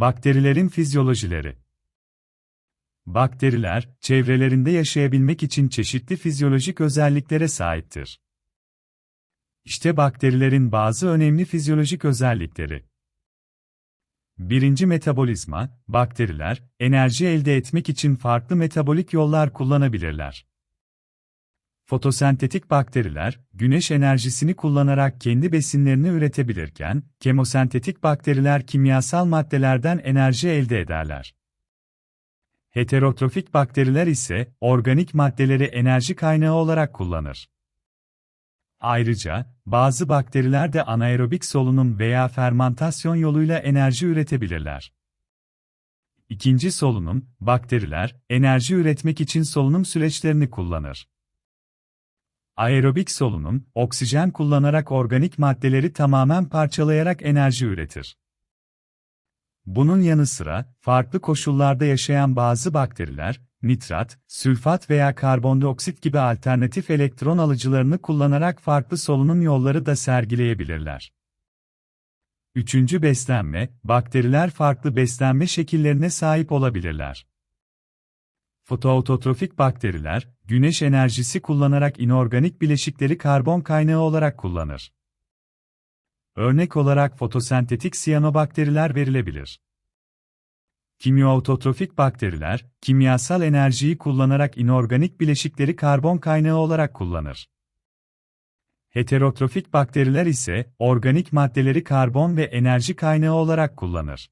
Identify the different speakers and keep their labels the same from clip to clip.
Speaker 1: Bakterilerin fizyolojileri Bakteriler, çevrelerinde yaşayabilmek için çeşitli fizyolojik özelliklere sahiptir. İşte bakterilerin bazı önemli fizyolojik özellikleri. Birinci metabolizma, bakteriler, enerji elde etmek için farklı metabolik yollar kullanabilirler. Fotosentetik bakteriler, güneş enerjisini kullanarak kendi besinlerini üretebilirken, kemosentetik bakteriler kimyasal maddelerden enerji elde ederler. Heterotrofik bakteriler ise, organik maddeleri enerji kaynağı olarak kullanır. Ayrıca, bazı bakteriler de anaerobik solunum veya fermantasyon yoluyla enerji üretebilirler. İkinci solunum, bakteriler, enerji üretmek için solunum süreçlerini kullanır. Aerobik solunum, oksijen kullanarak organik maddeleri tamamen parçalayarak enerji üretir. Bunun yanı sıra, farklı koşullarda yaşayan bazı bakteriler, nitrat, sülfat veya karbondioksit gibi alternatif elektron alıcılarını kullanarak farklı solunum yolları da sergileyebilirler. Üçüncü beslenme, bakteriler farklı beslenme şekillerine sahip olabilirler. Fotoautotrofik bakteriler, güneş enerjisi kullanarak inorganik bileşikleri karbon kaynağı olarak kullanır. Örnek olarak fotosentetik siyanobakteriler verilebilir. Kimyoautotrofik bakteriler, kimyasal enerjiyi kullanarak inorganik bileşikleri karbon kaynağı olarak kullanır. Heterotrofik bakteriler ise organik maddeleri karbon ve enerji kaynağı olarak kullanır.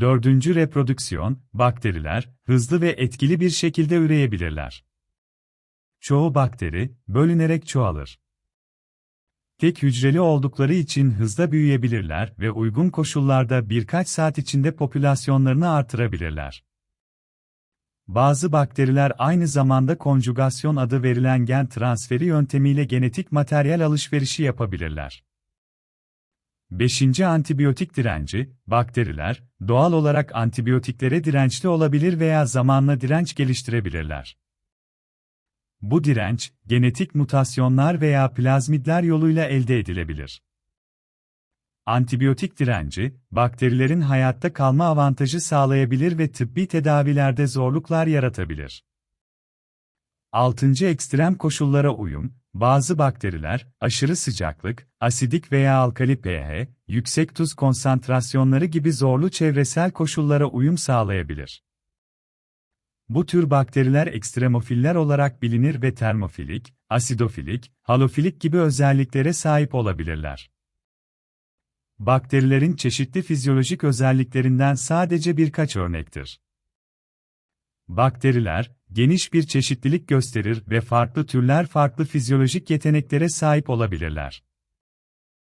Speaker 1: Dördüncü reprodüksiyon, bakteriler, hızlı ve etkili bir şekilde üreyebilirler. Çoğu bakteri, bölünerek çoğalır. Tek hücreli oldukları için hızla büyüyebilirler ve uygun koşullarda birkaç saat içinde popülasyonlarını artırabilirler. Bazı bakteriler aynı zamanda konjugasyon adı verilen gen transferi yöntemiyle genetik materyal alışverişi yapabilirler. 5. Antibiyotik direnci, bakteriler, doğal olarak antibiyotiklere dirençli olabilir veya zamanla direnç geliştirebilirler. Bu direnç, genetik mutasyonlar veya plazmidler yoluyla elde edilebilir. Antibiyotik direnci, bakterilerin hayatta kalma avantajı sağlayabilir ve tıbbi tedavilerde zorluklar yaratabilir. 6. Ekstrem koşullara uyum, bazı bakteriler, aşırı sıcaklık, asidik veya alkali pH, yüksek tuz konsantrasyonları gibi zorlu çevresel koşullara uyum sağlayabilir. Bu tür bakteriler ekstremofiller olarak bilinir ve termofilik, asidofilik, halofilik gibi özelliklere sahip olabilirler. Bakterilerin çeşitli fizyolojik özelliklerinden sadece birkaç örnektir. Bakteriler, geniş bir çeşitlilik gösterir ve farklı türler farklı fizyolojik yeteneklere sahip olabilirler.